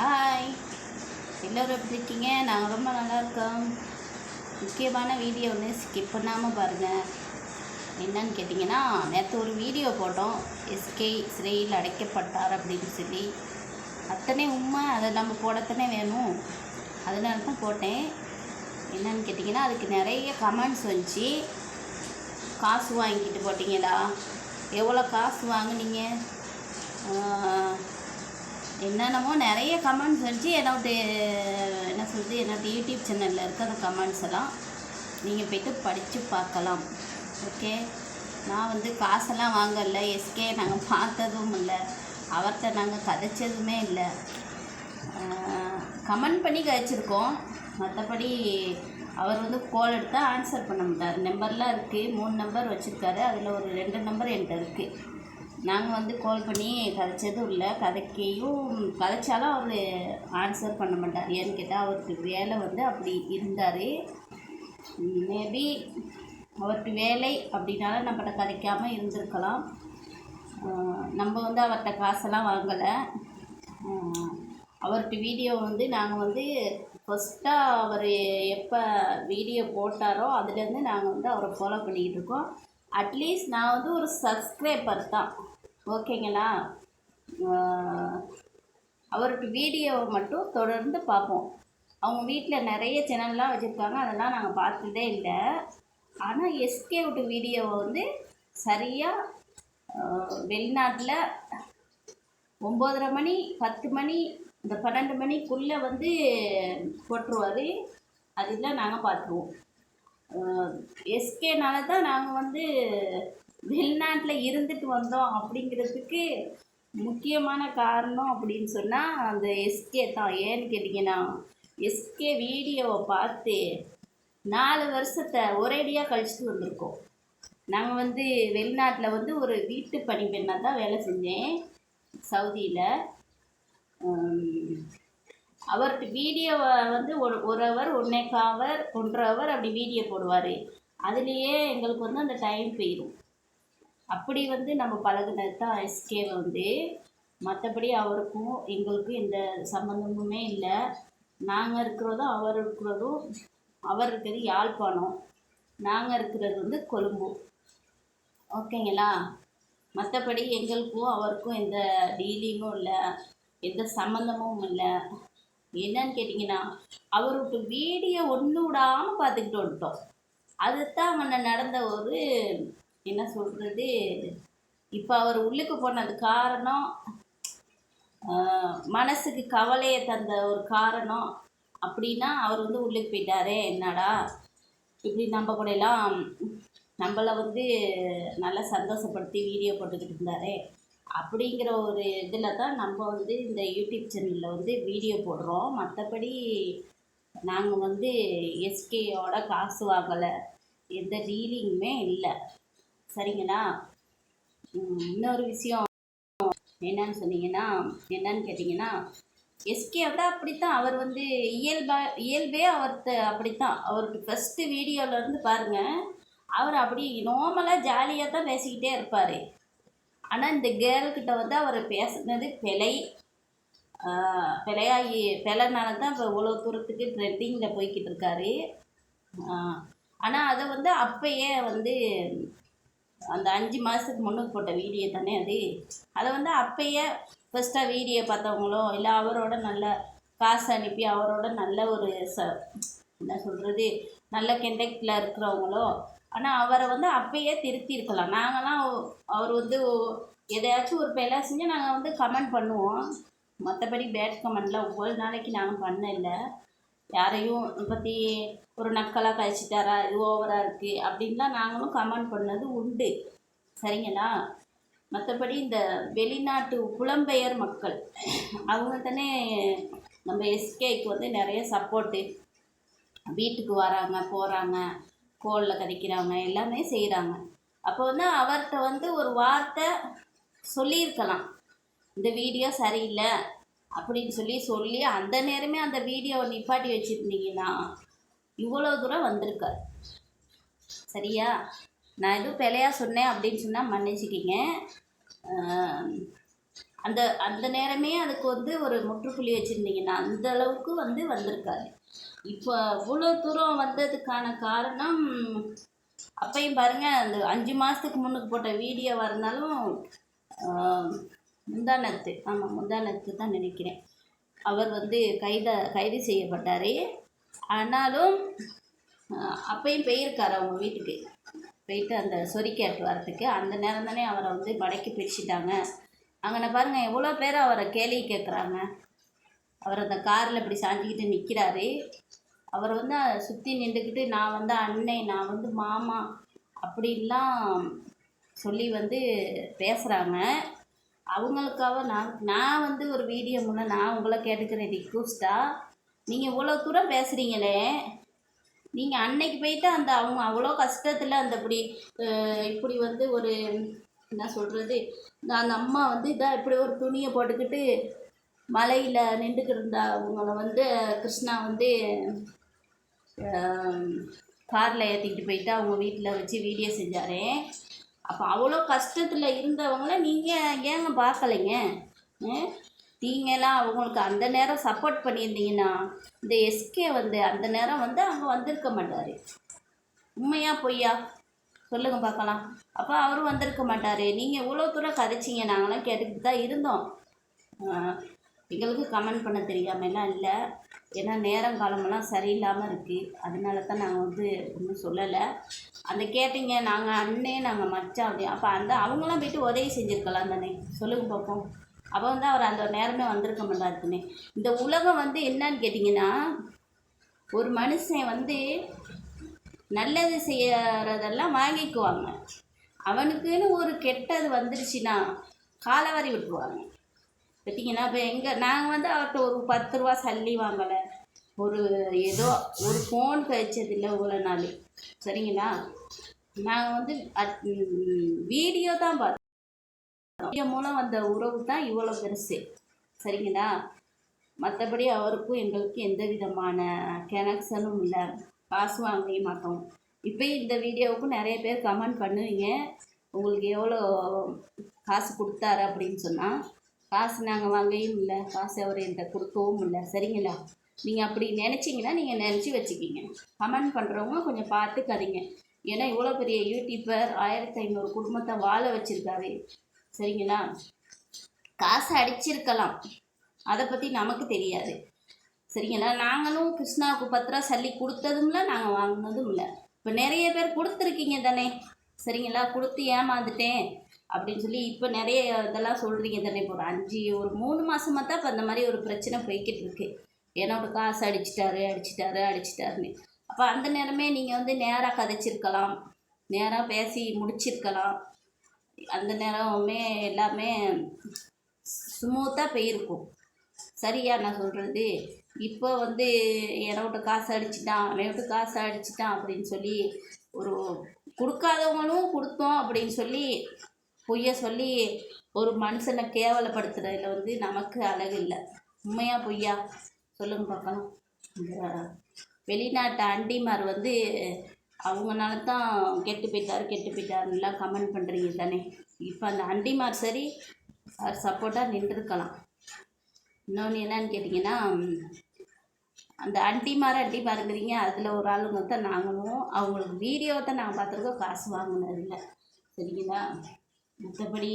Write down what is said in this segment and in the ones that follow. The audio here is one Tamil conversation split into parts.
ஹாய் எல்லோரும் எப்படி இருக்கீங்க? நாங்கள் ரொம்ப நல்லா இருக்கோம். முக்கியமான வீடியோ ஒன்று ஸ்கிப் பண்ணாமல் பாருங்கள் என்னன்னு கேட்டிங்கன்னா நேற்று ஒரு வீடியோ போட்டோம். எஸ்கே சிறையில் அடைக்கப்பட்டார் அப்படின்னு சொல்லி. அத்தனை உண்மை அதை நம்ம போடத்தானே வேணும். அதனால தான் போட்டேன். என்னன்னு கேட்டிங்கன்னா அதுக்கு நிறைய கமெண்ட்ஸ் வந்துச்சு. காசு வாங்கிக்கிட்டு போட்டிங்களா? எவ்வளோ காசு வாங்குனீங்க? என்னென்னமோ நிறைய கமெண்ட்ஸ் வந்துச்சு என்னோட என்ன சொல்கிறது என்னோட யூடியூப் சேனலில் இருக்க அந்த கமெண்ட்ஸ் எல்லாம் நீங்கள் போய்ட்டு படித்து பார்க்கலாம். ஓகே நான் வந்து காசெல்லாம் வாங்கல. எஸ்கே நாங்கள் பார்த்ததும் இல்லை. அவர்கிட்ட நாங்கள் கதைச்சதுமே இல்லை. கமெண்ட் பண்ணி கதைச்சிருக்கோம். மற்றபடி அவர் வந்து கோல் எடுத்தால் ஆன்சர் பண்ண மாட்டார். நம்பர்லாம் இருக்குது மூணு நம்பர் வச்சுருக்காரு. அதில் ஒரு ரெண்டு நம்பர் என்கிட்ட இருக்குது நாங்கள் வந்து கால் பண்ணி கதைச்சதும் இல்லை. கதைக்கையும் கதைச்சாலும் அவர் ஆன்சர் பண்ண மாட்டார். ஏன்னு கேட்டால் அவருக்கு வேலை வந்து அப்படி இருந்தார். மேபி அவருக்கு வேலை அப்படின்னால நம்மகிட்ட கதைக்காமல் இருந்திருக்கலாம். நம்ம வந்து அவர்கிட்ட காசெல்லாம் வாங்கலை. அவர்கிட்ட வீடியோ வந்து நாங்கள் வந்து ஃபஸ்ட்டாக அவர் எப்போ வீடியோ போட்டாரோ அதுலேருந்து நாங்கள் வந்து அவரை ஃபாலோ பண்ணிக்கிட்டு இருக்கோம். அட்லீஸ்ட் நான் வந்து ஒரு சப்ஸ்கிரைபர் தான். ஓகேங்களா அவருக்கு வீடியோவை மட்டும் தொடர்ந்து பார்ப்போம். அவங்க வீட்டில் நிறைய சேனல்லாம் வச்சுருக்காங்க. அதெல்லாம் நாங்கள் பார்த்ததே இல்லை. ஆனால் எஸ்கே விட்டு வீடியோவை வந்து சரியாக வெளிநாட்டில் ஒம்போதரை மணி பத்து மணி இந்த பன்னெண்டு மணிக்குள்ளே வந்து போட்டுருவார். அதில் நாங்கள் பார்த்துருவோம். எஸ்கேனால தான் நாங்கள் வந்து வெளிநாட்டில் இருந்துட்டு வந்தோம் அப்படிங்கிறதுக்கு முக்கியமான காரணம் அப்படின்னு சொன்னால் அந்த எஸ்கே தான். ஏன்னு கேட்டிங்கன்னா எஸ்கே வீடியோவை பார்த்து நாலு வருஷத்தை ஒரேடியாக கழிச்சுட்டு வந்திருக்கோம். நாங்கள் வந்து வெளிநாட்டில் வந்து ஒரு வீட்டு பணி பெண்ணாக தான் வேலை செஞ்சேன் சவுதியில். அவர்கிட்ட வீடியோவை வந்து ஒரு ஒரு ஹவர் ஒன்றே ஹவர் ஒன்றரை ஹவர் அப்படி வீடியோ போடுவார். அதுலேயே எங்களுக்கு வந்து அந்த டைம் போயிடும் அப்படி வந்து நம்ம பழகினது தான் எஸ்கே வந்து. மற்றபடி அவருக்கும் எங்களுக்கும் எந்த சம்மந்தமுமே இல்லை. நாங்கள் இருக்கிறதும் அவர் இருக்கிறதும் அவர் இருக்கிறது யாழ்ப்பாணம். நாங்கள் இருக்கிறது வந்து கொழும்பு. ஓகேங்களா? மற்றபடி எங்களுக்கும் அவருக்கும் எந்த டீலிங்கும் இல்லை. எந்த சம்மந்தமும் இல்லை. என்னன்னு கேட்டிங்கன்னா அவருக்கு வீடியோ ஒன்று விடாமல் பார்த்துக்கிட்டு வந்துட்டோம். அதுதான் முன்ன நடந்த ஒரு என்ன சொல்கிறது இப்போ அவர் உள்ளுக்கு போனது காரணம் மனசுக்கு கவலையை தந்த ஒரு காரணம் அப்படின்னா அவர் வந்து உள்ளுக்கு போயிட்டாரே என்னடா? இப்படி நம்ம கூட எல்லாம் நம்மளை வந்து நல்லா சந்தோஷப்படுத்தி வீடியோ போட்டுக்கிட்டு இருந்தாரே. அப்படிங்கிற ஒரு இதில் தான் நம்ம வந்து இந்த யூடியூப் சேனலில் வந்து வீடியோ போடுறோம். மற்றபடி நாங்கள் வந்து எஸ்கேயோட காசு வாங்கலை. எந்த டீலிங்குமே இல்லை. சரிங்களா இன்னொரு விஷயம் என்னன்னு சொன்னீங்கன்னா என்னன்னு கேட்டிங்கன்னா எஸ்கே வந்து அப்படித்தான். அவர் வந்து இயல்பா இயல்பே அவர்கிட்ட அப்படித்தான். அவருக்கு ஃபஸ்ட்டு வீடியோவிலேருந்து பாருங்கள் அவர் அப்படி நார்மலாக ஜாலியாக தான் பேசிக்கிட்டே இருப்பார். ஆனால் இந்த கேர்ள்கிட்ட வந்து அவர் பேசுனது பிழை. பிழையாகி பிழைனால தான் இப்போ இவ்வளோ தூரத்துக்கு ட்ரெண்டிங்கில் போய்கிட்டு இருக்காரு. ஆனால் அதை வந்து அப்பயே வந்து அந்த அஞ்சு மாதத்துக்கு முன்னுக்கு போட்ட வீடியோ தானே அது? அதை வந்து அப்பயே ஃபஸ்ட்டாக வீடியோ பார்த்தவங்களோ இல்லை அவரோட நல்ல காசு அனுப்பி அவரோட நல்ல ஒரு ச என்ன சொல்கிறது நல்ல கெண்டக்டில் இருக்கிறவங்களோ ஆனால் அவரை வந்து அப்பயே திருத்தியிருக்கலாம். நாங்களாம் அவர் வந்து எதையாச்சும் ஒரு பேலாக செஞ்சு நாங்கள் வந்து கமெண்ட் பண்ணுவோம். மற்றபடி பேட் கமெண்ட்லாம் ஒரு நாளைக்கு நாங்கள் பண்ண இல்லை யாரையும் பற்றி ஒரு நக்கலாக கழிச்சிட்டாரா? இது ஓவராக இருக்குது அப்படின்லாம் நாங்களும் கமெண்ட் பண்ணது உண்டு. சரிங்களா? மற்றபடி இந்த வெளிநாட்டு புலம்பெயர் மக்கள் அவங்க தானே நம்ம எஸ்கேக்கு வந்து நிறைய சப்போர்ட்டு வீட்டுக்கு வராங்க போகிறாங்க கோலில் கதைக்கிறாங்க எல்லாமே செய்கிறாங்க அப்போ வந்து அவர்கிட்ட வந்து ஒரு வார்த்தை சொல்லியிருக்கலாம். இந்த வீடியோ சரியில்லை அப்படின்னு சொல்லி சொல்லி அந்த நேரமே அந்த வீடியோவை நிப்பாட்டி வச்சுருந்தீங்கன்னா இவ்வளோ தூரம் வந்திருக்கார். சரியா? நான் எதுவும் பிழையா சொன்னேன் அப்படின்னு சொன்னால் மன்னிச்சிக்கிங்க. அந்த அந்த நேரமே அதுக்கு வந்து ஒரு முற்றுப்புள்ளி வச்சுருந்தீங்கன்னா அந்த அளவுக்கு வந்து வந்திருக்காரு. இப்போ இவ்வளோ தூரம் வந்ததுக்கான காரணம் அப்பையும் பாருங்கள் அந்த அஞ்சு மாதத்துக்கு முன்னுக்கு போட்ட வீடியோவாக இருந்தாலும் முந்தானத்து ஆமாம் முந்தானத்து தான் நினைக்கிறேன். அவர் வந்து கைத கைது செய்யப்பட்டார். ஆனாலும் அப்பையும் அப்பயும் அவங்க வீட்டுக்கு. போயிட்டு அந்த சொரிக்காட்டு வரத்துக்கு அந்த நேரம் தானே அவரை வந்து மடக்கி பிரிச்சுட்டாங்க அங்கே பாருங்கள் எவ்வளோ பேர் அவரை கேள்வி கேட்குறாங்க அவர் அந்த காரில் இப்படி சாஞ்சிக்கிட்டு நிற்கிறாரு அவர் வந்து சுற்றி நின்றுக்கிட்டு நான் வந்து அன்னை நான் வந்து மாமா அப்படின்லாம் சொல்லி வந்து பேசுகிறாங்க அவங்களுக்காக நான் நான் வந்து ஒரு வீடியோ முன்னே நான் உங்களை கேட்டுக்கிறேன் ரிக்வஸ்ட்டாக நீங்கள் இவ்வளோ தூரம் பேசுகிறீங்களே நீங்கள் அன்னைக்கு போயிட்டு அந்த அவங்க அவ்வளோ கஷ்டத்தில் அந்த இப்படி இப்படி வந்து ஒரு என்ன சொல்கிறது இந்த அந்த அம்மா வந்து இதாக இப்படி ஒரு துணியை போட்டுக்கிட்டு மலையில் நின்றுக்கிட்டு இருந்தா அவங்கள வந்து கிருஷ்ணா வந்து காரில் ஏற்றிக்கிட்டு போயிட்டு அவங்க வீட்டில் வச்சு வீடியோ செஞ்சாரேன் அப்போ அவ்வளோ கஷ்டத்தில் இருந்தவங்கள நீங்கள் ஏங்க பார்க்கலைங்க? நீங்களாம் அவங்களுக்கு அந்த நேரம் சப்போர்ட் பண்ணியிருந்தீங்கன்னா இந்த எஸ்கே வந்து அந்த நேரம் வந்து அங்கே வந்திருக்க மாட்டார். உண்மையா பொய்யா? சொல்லுங்க பார்க்கலாம். அப்போ அவரும் வந்திருக்க மாட்டார். நீங்கள் இவ்வளோ தூரம் கதைச்சிங்க நாங்களாம் கேட்டுக்கிட்டு தான் இருந்தோம் எங்களுக்கு கமெண்ட் பண்ண தெரியாமலாம் இல்லை. ஏன்னா நேரம் காலமெல்லாம் சரியில்லாமல் இருக்குது அதனால தான் நாங்கள் வந்து ஒன்றும் சொல்லலை. அந்த கேட்டீங்க நாங்கள் அண்ணே நாங்கள் மச்சான் அப்படி. அப்போ அந்த அவங்களாம் போயிட்டு உதவி செஞ்சுருக்கலாம் தானே? சொல்லுங்க பார்ப்போம் அப்போ வந்து அவர் அந்த நேரமே வந்திருக்க மாட்டாருக்குனே இந்த உலகம் வந்து என்னன்னு கேட்டிங்கன்னா ஒரு மனுஷன் வந்து நல்லது செய்யறதெல்லாம் வாங்கிக்குவாங்க. அவனுக்குன்னு ஒரு கெட்டது வந்துருச்சுன்னா காலவாரி விட்டுருவாங்க. பார்த்தீங்கன்னா இப்போ எங்கே நாங்கள் வந்து அவர்கிட்ட ஒரு பத்து ரூபா சல்லி வாங்கலை. ஒரு ஏதோ ஒரு ஃபோன் கழிச்சதில்லை இவ்வளோ நாள். சரிங்களா? நாங்கள் வந்து வீடியோ தான் பார்த்தோம் வீடியோ மூலம் வந்த உறவு தான் இவ்வளோ பெருசு. சரிங்களா? மற்றபடி அவருக்கும் எங்களுக்கும் எந்த விதமான கனெக்ஷனும் இல்லை. காசு வாங்கவே மாட்டோம். இப்போ இந்த வீடியோவுக்கும் நிறைய பேர் கமெண்ட் பண்ணுவீங்க. உங்களுக்கு எவ்வளோ காசு கொடுத்தாரு அப்படின்னு சொன்னால் காசு நாங்கள் வாங்கவும் இல்லை காசு அவர் என்கிட்ட கொடுக்கவும் இல்லை. சரிங்களா? நீங்கள் அப்படி நினச்சிங்கன்னா நீங்கள் நினச்சி வச்சுக்கிங்க. கமெண்ட் பண்ணுறவங்க கொஞ்சம் பார்த்துக்காதீங்க ஏன்னா இவ்வளோ பெரிய யூடியூபர் ஆயிரத்தி ஐநூறு குடும்பத்தை வாழ வச்சுருக்காரு. சரிங்களா? காசு அடிச்சிருக்கலாம். அதை பற்றி நமக்கு தெரியாது. சரிங்களா? நாங்களும் கிருஷ்ணாவுக்கு பத்து ரூபா சல்லி கொடுத்ததும் இல்லை நாங்கள் வாங்கினதும் இல்லை இப்போ நிறைய பேர் கொடுத்துருக்கீங்க தானே? சரிங்களா? கொடுத்து ஏமாந்துட்டேன். அப்படின்னு சொல்லி இப்போ நிறைய இதெல்லாம் சொல்கிறீங்க தானே. இப்போ ஒரு அஞ்சு ஒரு மூணு மாதமாக தான் இப்போ அந்த மாதிரி ஒரு பிரச்சனை போய்கிட்டு இருக்கு. என்னோட காசு அடிச்சிட்டாரு அடிச்சிட்டாரு அடிச்சிட்டாருன்னு. அப்போ அந்த நேரமே நீங்கள் வந்து நேராக கதைச்சிருக்கலாம். நேராக பேசி முடிச்சிருக்கலாம். அந்த நேரமே எல்லாமே ஸ்மூத்தாக போயிருக்கும். சரியா நான் சொல்கிறது இப்போ வந்து என்னோட காசு அடிச்சிட்டான் அவன் காசு அடிச்சிட்டான் அப்படின்னு சொல்லி ஒரு கொடுக்காதவங்களும் கொடுத்தோம் அப்படின்னு சொல்லி பொய்யை சொல்லி ஒரு மனுஷனை கேவலப்படுத்துறதுல வந்து நமக்கு அழகு இல்லை. உண்மையா பொய்யா? சொல்லுங்க பார்க்கலாம் இந்த வெளிநாட்டு அண்டிமார் வந்து அவங்கனால தான் கெட்டு போயிட்டார் கெட்டு போயிட்டாருலாம் கமெண்ட் பண்ணுறீங்க தானே. இப்போ அந்த அண்டிமார் சரி அவர் சப்போர்ட்டாக நின்றுருக்கலாம். இன்னொன்று என்னன்னு கேட்டிங்கன்னா அந்த அண்டிமார் அண்டிமாருங்கிறீங்க அதில் ஒரு ஆளுங்க தான் நாங்களும் அவங்களுக்கு வீடியோவை தான் நாங்கள் பார்த்துருக்கோம் காசு வாங்கினது இல்லை சரிங்களா? மற்றபடி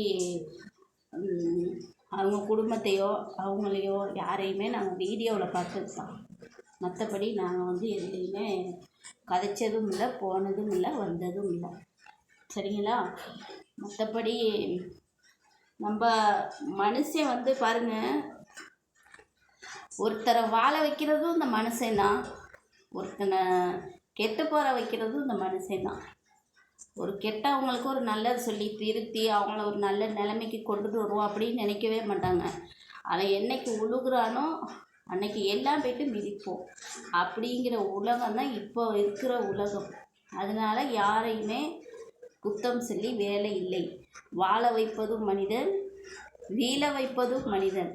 அவங்க குடும்பத்தையோ அவங்களையோ யாரையுமே நாங்கள் வீடியோவில் பார்த்துருக்கோம் மற்றபடி நாங்கள் வந்து எதுலேயுமே கதைச்சதும் இல்லை போனதும் இல்லை வந்ததும் இல்லை. சரிங்களா? மற்றபடி நம்ம மனுஷன் வந்து பாருங்கள் ஒருத்தரை வாழ வைக்கிறதும் இந்த மனுஷன் தான் ஒருத்தனை கெட்டு போகிற வைக்கிறதும் இந்த மனுஷன் தான் ஒரு கெட்டவங்களுக்கு ஒரு நல்லது சொல்லி திருத்தி அவங்கள ஒரு நல்ல நிலைமைக்கு கொண்டுட்டு வருவோம் அப்படின்னு நினைக்கவே மாட்டாங்க. அவன் என்னைக்கு உழுகுறானோ அன்னைக்கு எல்லாம் போய்ட்டு மிதிப்போம். அப்படிங்கிற உலகம் தான் இப்போ இருக்கிற உலகம். அதனால யாரையுமே குத்தம் சொல்லி வேலை இல்லை. வாழ வைப்பதும் மனிதன் வீழ வைப்பதும் மனிதன்.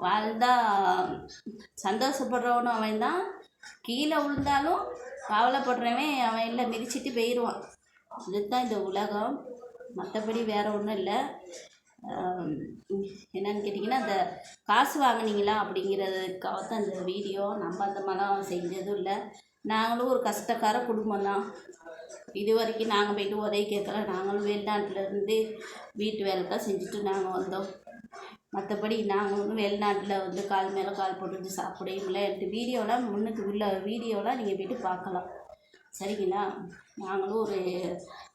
வாழ்ந்தா சந்தோஷப்படுறவனும் அவன் தான் கீழே விழுந்தாலும் கவலைப்படுறவன் அவன் இல்லை மிதிச்சிட்டு போயிடுவான். இதுதான் இந்த உலகம். மற்றபடி வேறு ஒன்றும் இல்லை. என்னன்னு கேட்டிங்கன்னா அந்த காசு வாங்குனீங்களா அப்படிங்கிறதுக்காக தான் இந்த வீடியோ. நம்ம அந்த மாதிரிலாம் செஞ்சதும் இல்லை. நாங்களும் ஒரு கஷ்டக்கார குடும்பம் தான் இது வரைக்கும் நாங்கள் போயிட்டு உதவி கேட்கல. நாங்களும் வெளிநாட்டிலேருந்து வீட்டு வேலை தான் செஞ்சுட்டு நாங்கள் வந்தோம். மற்றபடி நாங்கள் ஒன்றும் வெளிநாட்டில் வந்து கால் மேலே கால் போட்டு சாப்பிடையும் இல்லை வீடியோலாம் முன்னுக்கு உள்ள வீடியோலாம் நீங்கள் போயிட்டு பார்க்கலாம். சரிங்களா? நாங்களும் ஒரு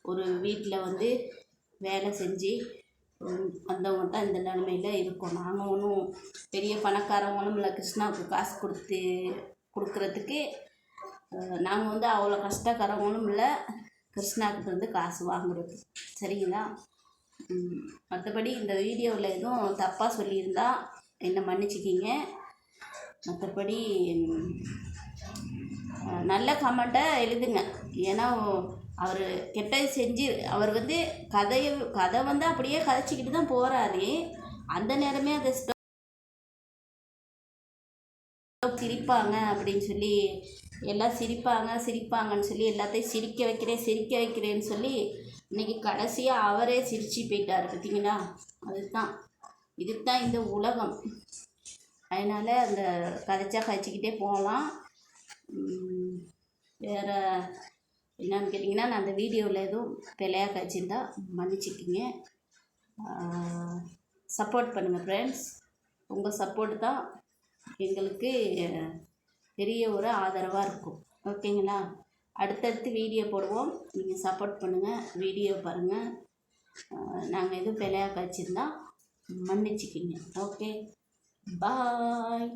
ஒரு வீட்டில் வந்து வேலை செஞ்சு வந்தவங்க தான் இந்த நிலமையில் இருக்கோம். நாங்கள் ஒன்றும் பெரிய பணக்காரவங்களும் இல்லை. கிருஷ்ணாவுக்கு காசு கொடுத்து கொடுக்குறதுக்கு நாங்கள் வந்து அவ்வளோ கஷ்டக்காரவங்களும் இல்லை. கிருஷ்ணாக்கிட்ட வந்து காசு வாங்குறது. சரிங்களா? மற்றபடி இந்த வீடியோவில் எதுவும் தப்பாக சொல்லியிருந்தா என்னை மன்னிச்சிக்கிங்க. மற்றபடி நல்ல கமெண்ட்டை எழுதுங்க. ஏன்னா அவர் கெட்டது செஞ்சு அவர் வந்து கதையை கதை வந்து அப்படியே கதைச்சிக்கிட்டு தான் போகிறாரு அந்த நேரமே அதை ஸ்டோ சிரிப்பாங்க அப்படின்னு சொல்லி எல்லாம் சிரிப்பாங்க சிரிப்பாங்கன்னு சொல்லி எல்லாத்தையும் சிரிக்க வைக்கிறேன் சிரிக்க வைக்கிறேன்னு சொல்லி இன்னைக்கு கடைசியாக அவரே சிரித்து போயிட்டார் பார்த்தீங்களா? அதுதான். இதுதான் இந்த உலகம். அதனால் அந்த கதைச்சா கதைச்சிக்கிட்டே போகலாம். வேற என்னன்னு கேட்டிங்கன்னா நான் அந்த வீடியோவில் எதுவும் பிழையாக காய்ச்சிருந்தால் மன்னிச்சிக்கிங்க. சப்போர்ட் பண்ணுங்கள் ஃப்ரெண்ட்ஸ் உங்கள் சப்போர்ட் தான் எங்களுக்கு பெரிய ஒரு ஆதரவாக இருக்கும். ஓகேங்களா அடுத்தடுத்து வீடியோ போடுவோம். நீங்கள் சப்போர்ட் பண்ணுங்கள் வீடியோ பாருங்கள் நாங்கள் எதுவும் பிழையாக காய்ச்சிருந்தா மன்னிச்சிக்கிங்க. Okay bye